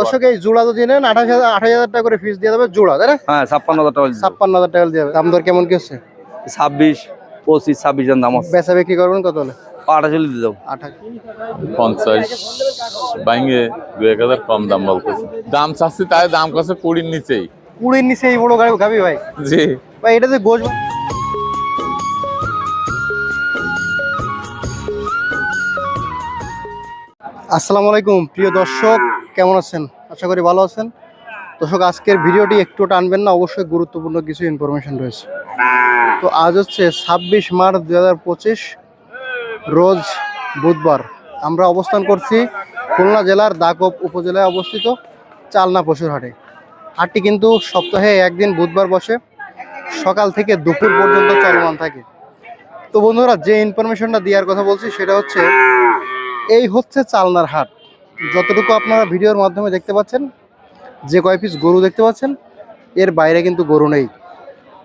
দর্শক এই জোড়া যদি নেন আঠাশ হাজার আঠাশ হাজার টাকা করে ফিস দিয়ে দেবে জোড়া তাই না? হ্যাঁ ছাপ্পান্ন হাজার টাকা ছাপ্পান্ন হাজার টাকা দিয়ে দেবে। দাম দর কেমন কি হচ্ছে? ছাব্বিশ পঁচিশ ছাব্বিশ জন দাম আছে। বেচা বিক্রি করবেন কত হলে? দিয়ে দেবো। পঞ্চাশ বাইঙ্গে দু এক হাজার কম দাম বলতেছে। দাম চাচ্ছি তাই দাম কাছে কুড়ির নিচেই। কুড়ির নিচে এই বড় গাড়ি গাবি ভাই? জি। ভাই এটা যে গোশ আসসালামু আলাইকুম প্রিয় দর্শক। কেমন আছেন? আশা করি ভালো আছেন। দর্শক, আজকের ভিডিওটি একটু টানবেন না, অবশ্যই গুরুত্বপূর্ণ কিছু ইনফরমেশন রয়েছে। তো আজ হচ্ছে ছাব্বিশ মার্চ দু হাজার পঁচিশ, রোজ বুধবার। আমরা অবস্থান করছি খুলনা জেলার দাকব উপজেলায় অবস্থিত চালনা পশুর হাটে। হাটটি কিন্তু সপ্তাহে একদিন বুধবার বসে, সকাল থেকে দুপুর পর্যন্ত চলমান থাকে। তো বন্ধুরা, যে ইনফরমেশনটা দেওয়ার কথা বলছি, সেটা হচ্ছে, এই হচ্ছে চালনার হাট। যতটুকু আপনারা ভিডিওর মাধ্যমে দেখতে পাচ্ছেন, যে কয় পিস গরু দেখতে পাচ্ছেন, এর বাইরে কিন্তু গরু নেই।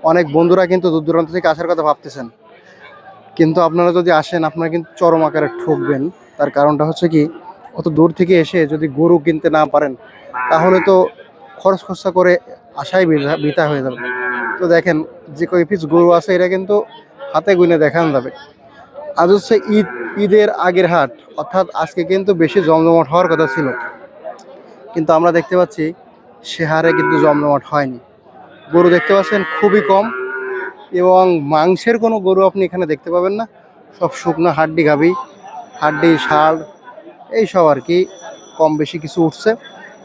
অনেক বন্ধুরা কিন্তু দূর দূরান্ত থেকে আসার কথা ভাবতেছেন। কিন্তু আপনারা যদি আসেন, আপনারা কিন্তু চরম আকারে ঠকবেন। তার কারণটা হচ্ছে কি, অত দূর থেকে এসে যদি গরু কিনতে না পারেন, তাহলে তো খরচ খরচা করে বৃথা- বৃথা হয়ে যাবে। তো দেখেন, যে কয় পিস গরু আছে এটা কিন্তু হাতে গুনে দেখানো যাবে। আজ হচ্ছে ঈদ, ঈদের আগের হাট। অর্থাৎ আজকে কিন্তু বেশি জমজমাট হওয়ার কথা ছিল। কিন্তু আমরা দেখতে পাচ্ছি সে হারে কিন্তু জমজমাট হয়নি। গরু দেখতে পাচ্ছেন খুবই কম এবং মাংসের কোনো গরু আপনি এখানে দেখতে পাবেন না। সব শুকনো হাড্ডি গাবি হাড্ডি ষাঁড় এই সব আর কি কম বেশি কিছু উঠছে।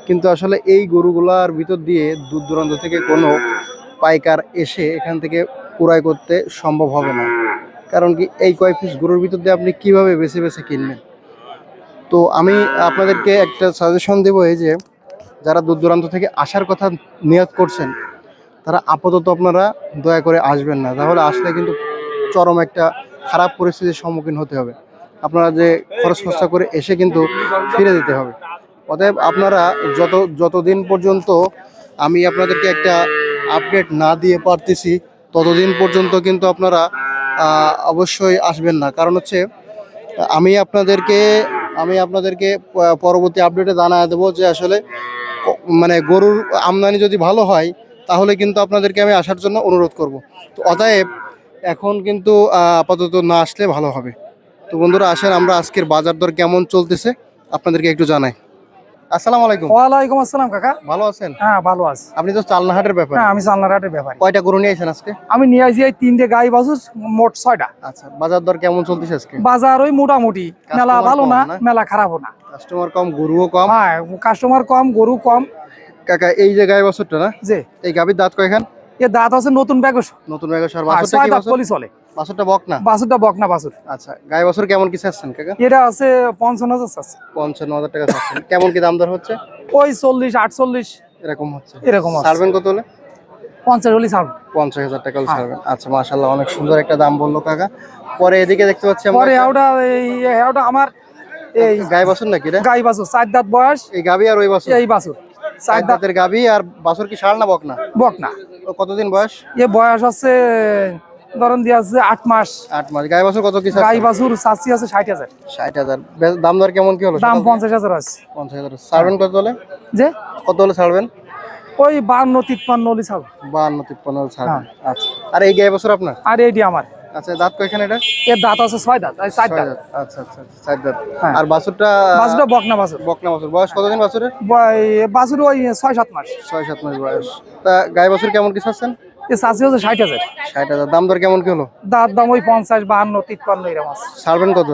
কিন্তু আসলে এই গরুগুলার ভিতর দিয়ে দূর দূরান্ত থেকে কোনো পাইকার এসে এখান থেকে কুড়াই করতে সম্ভব হবে না। কারণ কি এই কয়েক পিস গরুর ভিতর দিয়ে আপনি কীভাবে বেছে বেছে কিনবেন? তো আমি আপনাদেরকে একটা সাজেশন দেবো এই যে, যারা দূর দূরান্ত থেকে আসার কথা নিয়ত করছেন, তারা আপাতত আপনারা দয়া করে আসবেন না। তাহলে আসলে কিন্তু চরম একটা খারাপ পরিস্থিতির সম্মুখীন হতে হবে। আপনারা যে খরচ খরচা করে এসে কিন্তু ফিরে দিতে হবে। অতএব আপনারা যত, যতদিন পর্যন্ত আমি আপনাদেরকে একটা আপডেট না দিয়ে পারতেছি, ততদিন পর্যন্ত কিন্তু আপনারা অবশ্যই আসবেন না। কারণ হচ্ছে, আমি আপনাদেরকে আমি আপনাদেরকে পরবর্তী আপডেটে জানায় দেবো যে আসলে মানে গরুর আমদানি যদি ভালো হয়, তাহলে কিন্তু আপনাদেরকে আমি আসার জন্য অনুরোধ করব। তো অতএব, এখন কিন্তু আপাতত না আসলে ভালো হবে। তো বন্ধুরা, আসেন আমরা আজকের বাজার দর কেমন চলতেছে, আপনাদেরকে একটু জানাই। আসসালামু আলাইকুম। ওয়ালাইকুম আসসালাম কাকা। ভালো আছেন? হ্যাঁ ভালো আছি। আপনি তো চালনাহাটের ব্যাপার। হ্যাঁ আমি চালনাঘাটের ব্যাপার। কয়টা গরু নিয়ে আছেন আজকে? আমি নিয়ে আসি এই তিনটে গাই বাছুর মোট ছয়টা। আচ্ছা বাজার দর কেমন চলতেছে আজকে? বাজার ওই মোটামুটি। মেলা ভালো না? মেলা খারাপও না। কাস্টমার কম গরুও কম? হ্যাঁ কাস্টমার কম গরু কম। কাকা এই যে গায়ে বছরটা না? যে এই গাভীর দাঁত কয়খান? এ দাঁত আছে নতুন ব্যাগস নতুন ব্যাগ সার হ্যাঁ, বাছরটা ছয় কি দাঁত বছর? পলি চলে বাছরটা বক না? বাছুরটা বকনা বাছুর। আচ্ছা গায়ে বছর কেমন কি চাচ্ছেন কাকা? এটা আছে পঞ্চান্ন হাজার আছে পঞ্চান্ন হাজার টাকা চাচ্ছেন। কেমন কি দাম দর হচ্ছে? ওই চল্লিশ আটচল্লিশ। এরকম হচ্ছে। এরকম আছে। ছাড়বেন কত হলে? পঞ্চাশ হলি ছাড়ব। পঞ্চাশ হাজার টাকা হলে হ্যাঁ। ছাড়বেন। আচ্ছা মাশাল্লাহ অনেক সুন্দর একটা দাম বলল কাকা। পরে এদিকে দেখতে পাচ্ছি আমরা পরে ওটা এই ওটা আমার এই গায়ে বছর নাকি রে? বাছুর চার দাঁত বয়স। এই গাভী আর ওই বছর? এই বাছুর। চার দাঁতের গাভী আর বাছর কি ষাড় না বক না? বকনা ও কতদিন বয়স? এ বয়স আছে ধরেন দিয়ে আছে আট মাস। আট মাস। গায়ে বছর কত কিছু গাই বাছুর চাষি আছে ষাট হাজার। ষাট হাজার। দাম দর কেমন কি হলো? দাম পঞ্চাশ হাজার আছে। পঞ্চাশ হাজার ছাড়বেন কত হলে? যে? কত হলে ছাড়বেন? ওই বান্ন তিপ্পান্ন হলে ছাড়ব। বান্ন তিপ্পান্ন হলে ছাড়বেন। হ্যাঁ। আচ্ছা। আর এই গায়ে বছর আপনার? আর এইটি আমার। আচ্ছা দাঁত কয়খানে এটা? এর দাঁত আছে ছয় দাঁত দাঁত। আচ্ছা আচ্ছা আচ্ছা, চার দাঁত। হ্যাঁ। আর বাছুরটা বাছুরটা বকনা বাছুর। বকনা বাছুর। বয়স কতদিন বাছুরের? বাছুর ওই ছয় সাত মাস। ছয় সাত মাস বয়স। তা গায়ে বছর কেমন কি চাচ্ছেন চাষি হচ্ছে ষাট হাজার। ষাট হাজার। দাম দর কেমন কি হলো? দাঁত দাম ওই পঞ্চাশ বাহান্ন তিপ্পান্ন এরকম আছে। ছাড়বেন কত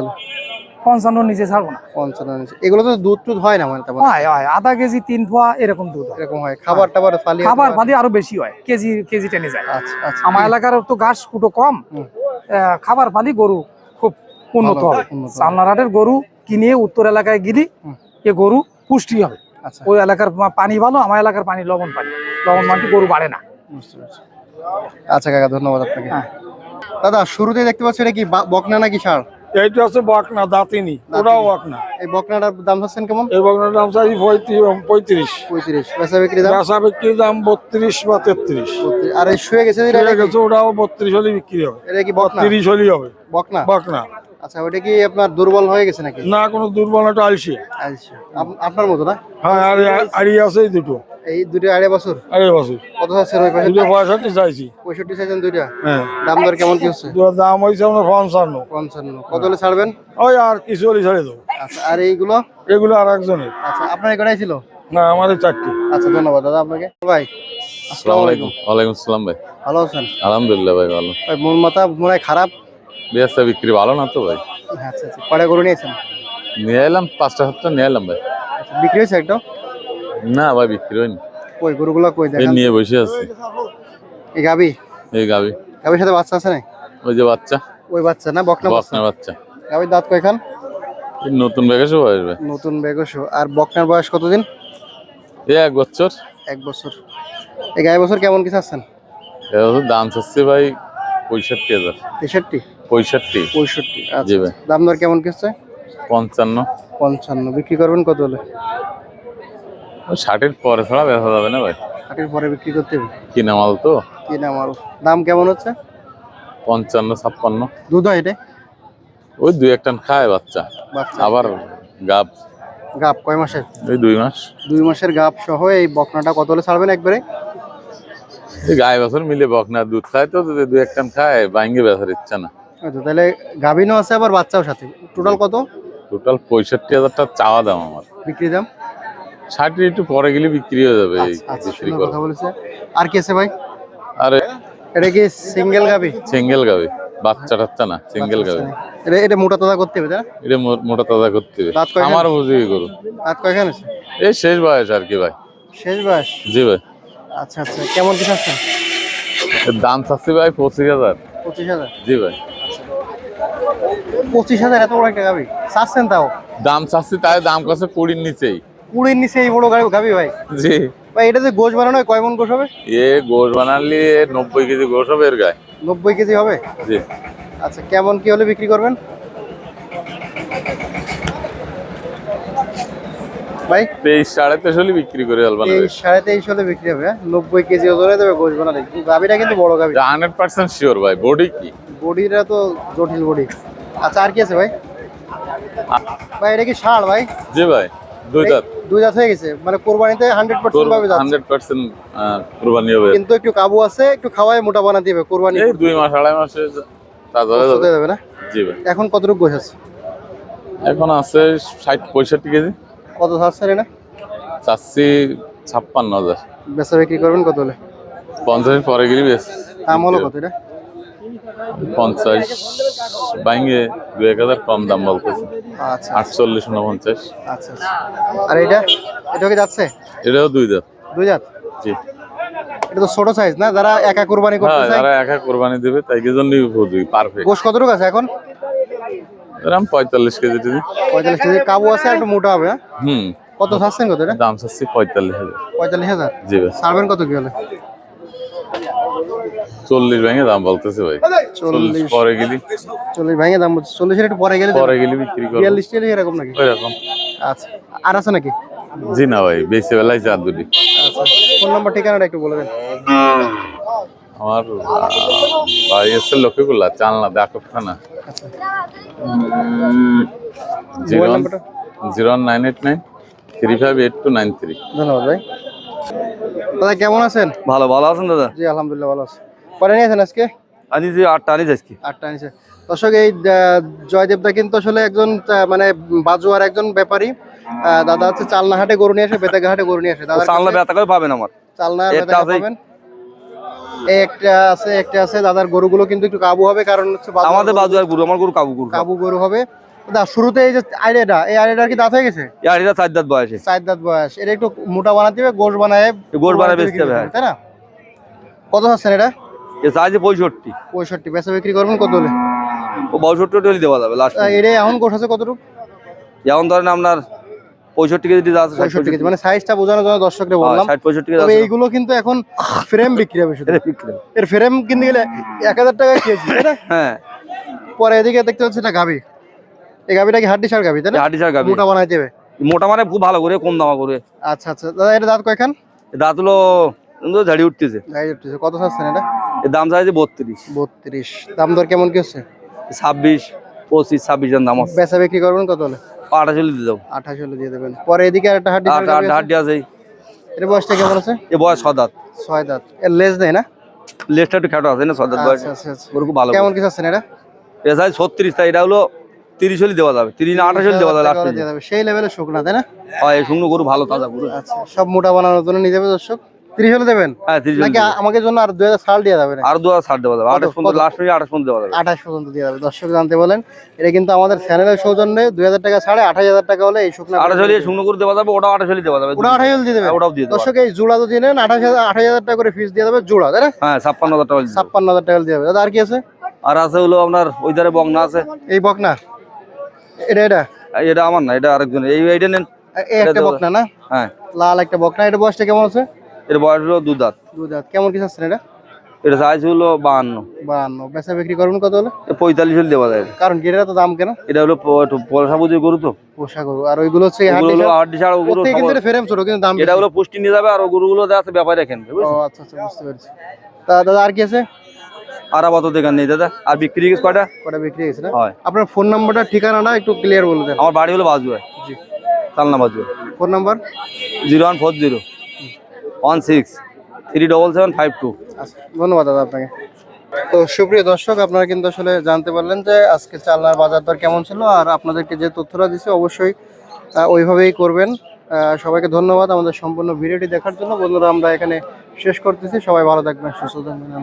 পঞ্চান্ন নিচে ছাড়বো না। পঞ্চান্ন নিচে। এগুলো তো দুধ টুধ হয় না মানে হয় হয়। আধা কেজি তিন এরকম দুধ। এরকম হয়। খাবার টাবার ফালি খাবার ফালি আরও বেশি হয়। কেজি কেজি টেনে যায়। আচ্ছা আচ্ছা। আমার এলাকার তো ঘাস কুটো কম। খাবার পালি গরু খুব উন্নত হবে। চালনারহাটের গরু কিনে উত্তর এলাকায় গিলি। এ গরু পুষ্টি হবে। আচ্ছা। ওই এলাকার পানি ভালো আমার এলাকার পানি লবণ পানি। লবণ পানি গরু বাড়ে না। আচ্ছা কাকা ধন্যবাদ আপনাকে। হ্যাঁ। দাদা শুরুতে দেখতে পাচ্ছি এটা কি বকনা নাকি ষাড় এইটা হচ্ছে বকনা দাঁতিনি। ওটাও বকনা। এই বকনাটার দাম চাচ্ছেন কেমন? এই বকনার দাম চাই পঁয়ত্রিশ পঁয়ত্রিশ। বেচা বিক্রি দাম? বেচা বিক্রির দাম বত্রিশ বা তেত্রিশ। আর এই শুয়ে গেছে ওটাও বত্রিশ হলে বিক্রি হবে। এটা কি বত্রিশ হলেই হবে। বকনা? বকনা। আচ্ছা ওটা কি আপনার দুর্বল হয়ে গেছে নাকি? না কোনো দুর্বলতা আলসি আচ্ছা আপ- আপনার মতো না? হ্যাঁ আর আড়ি আছে এই দুটো। এই দুটো আড়াই বছর? আড়াই বছর। কত ওই পাশে দুটো পঁয়ষট্টি চাইছি। পঁয়ষট্টি চাইছেন দুইটা? হ্যাঁ। দাম দর কেমন কি হচ্ছে? দুটোর দাম হয়েছে আপনার পঞ্চান্ন। পঞ্চান্ন। কত হলে ছাড়বেন? ওই আর কিছু হলে ছেড়ে দেবো। আচ্ছা আর এইগুলো? এগুলো আর একজনের। আচ্ছা আপনার এগুলাই ছিল? না আমাদের চারটি। আচ্ছা ধন্যবাদ দাদা আপনাকে। ভাই আসসালামু আলাইকুম আলাইকুম। ওয়ালাইকুম আসসালাম ভাই। ভালো আছেন? আলহামদুলিল্লাহ ভাই ভালো। ভাই মন মাথা মনে হয় খারাপ? বেস্তা বিক্রি ভালো না তো ভাই? আচ্ছা আচ্ছা। গরু নিয়েছেন? নিয়ে এলাম পাঁচটা সাতটা নিয়ে এলাম ভাই। আচ্ছা, বিক্রি হয়েছে একটা না ভাই বিক্রি হয়নি। কই গরুগুলো কই এই দেখেন। নিয়ে বসে আছি। এই গাবি? এই গাবি। গাবির সাথে বাচ্চা আছে না ওই যে বাচ্চা। ওই বাচ্চা না বকনা বাচ্চা? বকনার বাচ্চা। গাবির দাঁত কয়খান? নতুন আসবে নতুন আর বকনার বয়স কতদিন? এই এক বছর। এক বছর। এই গায়ে বছর কেমন কিছু এবছর দাম চাচ্ছে ভাই পঁয়ষট্টি হাজার। তেষট্টি? পঁয়ষট্টি। পঁয়ষট্টি জি আচ্ছা ভাই। দাম দর কেমন কি হচ্ছে পঞ্চান্ন। পঞ্চান্ন। বিক্রি করবেন কত হলে? ষাটের পরে ছাড়া বেচা যাবে না ভাই। ষাটের পরে বিক্রি করতে হবে? কিনা মাল তো। কি নাম আর দাম কেমন হচ্ছে? পঞ্চান্ন ছাপ্পান্ন। দুধ হয় এটা? ওই দুই একটা খায় বাচ্চা। বাচ্চা। আবার গাব। গাপ কয় মাসের? ওই দুই মাস। দুই মাসের গাপ সহ এই বকনাটা কত হলে ছাড়বেন একবারে? গায়ে বছর মিলে বকনা দুধ খায় তো যদি দুই একটা খায় বাইঙ্গে বেচার ইচ্ছা না। আচ্ছা তাহলে গাভিনও আছে আবার বাচ্চাও সাথে? টোটাল কত? টোটাল পঁয়ষট্টি হাজার টাকা চাওয়া দাম আমার। বিক্রি দাম? ষাটের একটু পরে গেলে বিক্রি হয়ে যাবে আচ্ছা আচ্ছা কথা বলেছে। আর কি আছে ভাই? আর এটা কি সিঙ্গেল গাভি? সিঙ্গেল গাবে বাচ্চা টাচ্চা না সিঙ্গেল গাবে এটা এটা মোটা তাজা করতে হবে এটা মোটা তাজা করতে হবে? আমার বুঝি করু আর কয়খান আছে? এই শেষ বয়স আর কি ভাই। শেষ বয়স? জি ভাই। আচ্ছা আচ্ছা কেমন কি এর দাম চাচ্ছি ভাই পঁচিশ হাজার। পঁচিশ হাজার। জি ভাই। পঁচিশ হাজার এত বড় একটা গাবি। চাচ্ছেন তাও? দাম চাচ্ছি তাই দাম কাছে কুড়ির নিচেই। কুড়ির নিচে এই বড় গাড়ি গাভি ভাই? জি। ভাই এটা যে গোশ বানানো হয় কয় মন গোশ হবে? এ গোশ বানালে নব্বই কেজি গোশ হবে এর গায়ে। নব্বই কেজি হবে? জি। আচ্ছা কেমন কি হলে বিক্রি করবেন? ভাই? তেইশ সাড়ে তেইশ হলে বিক্রি করে আলবান এই সাড়ে তেইশ হলে বিক্রি হবে হ্যাঁ? নব্বই কেজি ওজনে দেবে গোশ বানালে গাভিটা কিন্তু বড় গাভি। হান্ড্রেড পার্সেন্ট শিওর ভাই বডি কি? বডিটা তো জটিল বডি। আচ্ছা আর কি আছে ভাই? ভাই এটা কি ষাঁড় ভাই? জি ভাই দুই দাঁত দুই দাঁত হয়ে গেছে। মানে কোরবানিতে ভাবে যাচ্ছে। কোরবানি হবে। কিন্তু একটু কাবু আছে একটু খাওয়ায় মোটা হবে কোরবানি। এই দুই মাস আড়াই মাসে তাজা হয়ে যাবে। যাবে না? জি ভাই। এখন কতটুকু গোছ আছে? এখন আছে ষাট পঁয়ষট্টি কেজি। কত ছাড়ছে না চাচ্ছি ছাপ্পান্ন হাজার। বেচা বিক্রি করবেন কত হলে? পঞ্চাশের পরে গেলে বেশ। দাম হলো কত এটা? পঞ্চাশ। বাইঙ্গে দু এক হাজার কম দাম বলতেছে। আচ্ছা। আটচল্লিশ উনপঞ্চাশ আচ্ছা আচ্ছা। আর এটা? এটা কি যাচ্ছে? এটাও দুই দাঁত দুই জাত? জি। এটা তো ছোট সাইজ না? যারা একা কোরবানি করতে হ্যাঁ চায় যারা একা কোরবানি দেবে তাই জন্যই বুঝবি পারফেক্ট গোশ কতটুকু আছে এখন? এরকম পঁয়তাল্লিশ কেজি টিজি পঁয়তাল্লিশ কেজি কাবু আছে একটু মোটা হবে হ্যাঁ? হুম। কত ছাড়ছেন কত এটা? দাম চাচ্ছি পঁয়তাল্লিশ হাজার। পঁয়তাল্লিশ হাজার? জি ভাই। ছাড়বেন কত কি হলে? চল্লিশ ভেঙে দাম বলতেছে ভাই। চল্লিশ পরে গেলি। চল্লিশ ভেঙে দাম বলছে চল্লিশের একটু পরে গেলে পরে গেলি বিক্রি করব। বিয়াল্লিশ টিয়াল্লিশ এরকম নাকি? ওই রকম আচ্ছা। আর আছে নাকি? জি না ভাই বেশি বেলায় চার দুটি। আচ্ছা। ফোন নাম্বার ঠিকানাটা একটু বলে দেন। আমার লক্ষ্মীগুলা চালনা দেখো না আচ্ছা zero zero nine eight nine three five eight two nine three. ধন্যবাদ ভাই। দাদা কেমন আছেন? ভালো ভালো আছেন দাদা? জি আলহামদুলিল্লাহ ভালো আছি। পরে নিয়েছেন আজকে? আনি যে আটটা আনিস আজকে। আটটা আনিছে। দর্শক এই জয়দেবদা কিন্তু আসলে একজন মানে বাজুয়ার একজন ব্যাপারী। আহ, দাদা হচ্ছে চালনা হাটে গরু নিয়ে আসে বেতাগা হাটে গরু নিয়ে আসে। দাদা চালনা করে পাবেন আমার। চালনা। পাবেন। একটা আছে একটা আছে। দাদার গরুগুলো কিন্তু একটু কাবু হবে কারণ হচ্ছে আমাদের বাজু আর গুরু আমার গুরু কাবু গুরু। কাবু গরু হবে। দা শুরুতে এই যে আইডিয়াটা এই আইডিয়াটা কি দাঁত হয়ে গেছে? আর এটা চার দাঁত বয়সে। চার দাঁত বয়স। এটা একটু মোটা বানাতে হবে গোশ বানায় গোশ বানায় বেচতে হবে, হ্যাঁ। তাই না? কত আছেন এটা? এ চাইছে পঁয়ষট্টি। পঁয়ষট্টি। বেচা বিক্রি করবেন কত হলে? ও পঁয়ষট্টি হলে দেওয়া যাবে লাস্ট এটা এখন গোশ আছে কতটুকু? যেমন ধরেন আপনার পঁয়ষট্টি কেজি আছে ষাট পঁয়ষট্টি কেজি মানে সাইজটা বোঝানোর জন্য দর্শকদের হ্যাঁ, বললাম। ষাট পঁয়ষট্টি কেজি তবে আছে। এইগুলো কিন্তু এখন ফ্রেম বিক্রি হবে শুধু। এর ফ্রেম কিনতে গেলে এক হাজার টাকা কেজি তাই না? হ্যাঁ। পরে এদিকে দেখতে পাচ্ছি এটা গাভি। এই গাভিটা কি হাড্ডি সার গাভি তাই না? হাটি চার গাবি মোটা বানাই দেবে মোটা মানে খুব ভালো করে কম দামা করে। আচ্ছা আচ্ছা। দাদা এটা দাঁত কয়খান? দাঁত হলো কিন্তু ঝাড়ি উঠতেছে। গাড়ি উঠতেছে। কত চাচ্ছেন এটা? এর দাম চাইছে বত্রিশ। বত্রিশ। দাম দর কেমন কি হচ্ছে? ছাব্বিশ। পঁচিশ ছাব্বিশ জন দাম আছে। বেচা বিক্রি করবেন কত হলে? আঠাশ হলে দিয়ে দেবো। আঠাশ হলে দিয়ে দেবেন। পরে এদিকে একটা হাড্ডি আছে। এর বয়সটা কেমন আছে? এ বয়স সদাত ছয় দাঁত। এর লেজ নেই না? লেজটা একটু খাটো আছে না সদাত বয়স। আচ্ছা আচ্ছা আচ্ছা। ভালো কেমন কিছু আছেন এটা? এটা ছত্রিশ তাই এটা হলো তিরিশ হলে দেওয়া যাবে। তিরিশ আঠাশ হলে দেওয়া যাবে। সেই লেভেলের শুকনা তাই না? হয় শুকনো গরু ভালো তাজা গরু। আচ্ছা সব মোটা বানানোর জন্য নিয়ে যাবে দর্শক। তিরিশ হলে দেবেন? হ্যাঁ তিরিশ নাকি আমাকে জন্য আর দুই হাজার সাল দিয়ে যাবে আর দু হাজার ষাট দেওয়া যাবে। আঠাশ পর্যন্ত লাস্ট মিনিট আঠাশ পর্যন্ত দেওয়া যাবে। আঠাশ পর্যন্ত দিয়ে যাবে দর্শক জানতে বলেন এটা কিন্তু আমাদের চ্যানেলের সৌজন্যে দুই হাজার টাকা ছাড়ে টাকা হলে এই শুকনা আঠাশ হলে শুকনো গরু দেওয়া যাবে ওটাও আঠাশ হলে দেওয়া যাবে। ওটা আঠাশ হাজার দিয়ে দেবে ওটাও দিয়ে দেবো দর্শক এই জোড়া যদি নেন আঠাশ হাজার টাকা করে ফিস দিয়ে দেবে জোড়া তাই না? হ্যাঁ ছাপ্পান্ন হাজার টাকা দিয়ে দেবো। ছাপ্পান্ন হাজার টাকা দিয়ে দেবে। দাদা আর কি আছে? আর আছে হলো আপনার ওই ধারে বগনা আছে। এই বকনা? এটা এটা? এটা আমার না এটা আরেকজন এই এইটা নেন। এই একটা বকনা না? হ্যাঁ। লাল একটা বকনা এটা বয়সটা কেমন আছে? এর বয়স হলো দু দাঁত। দুই দাঁত। কেমন কি আছে এটা? এটা সাইজ হলো বাহান্ন। বাহান্ন। বেচা বিক্রি করবেন কত হলে? পঁয়তাল্লিশ হলে দেওয়া যায়। কারণ গেটের তো দাম কেন? এটা হলো পয়সা বুঝে গরু তো। পোষা গরু। আর ওইগুলো হচ্ছে হাড্ডি ছাড়া ওগুলো কিন্তু ফ্রেম ছোট কিন্তু দাম এটা। হলো পুষ্টি নিয়ে যাবে আর গরুগুলো দেওয়া আছে ব্যাপারে ও আচ্ছা আচ্ছা বুঝতে পেরেছি। তা দাদা আর কি আছে? আর আপাতত এখানে নেই দাদা। আর বিক্রি গেছে কয়টা? কটা বিক্রি না? হয়। আপনার ফোন নাম্বারটা ঠিকানাটা একটু ক্লিয়ার বলে দেন। আমার বাড়ি হলো বাজুয়া জি। চালনা Bajua phone number zero one four zero. One six three double seven five two ধন্যবাদ দাদা আপনাকে। তো সুপ্রিয় দর্শক, আপনারা কিন্তু আসলে জানতে পারলেন যে আজকে চালনার বাজার দর কেমন ছিল, আর আপনাদেরকে যে তথ্যটা দিচ্ছে অবশ্যই ওইভাবেই করবেন। সবাইকে ধন্যবাদ আমাদের সম্পূর্ণ ভিডিওটি দেখার জন্য। বন্ধুরা, আমরা এখানে শেষ করতেছি। সবাই ভালো থাকবেন, সুস্থ থাকবেন।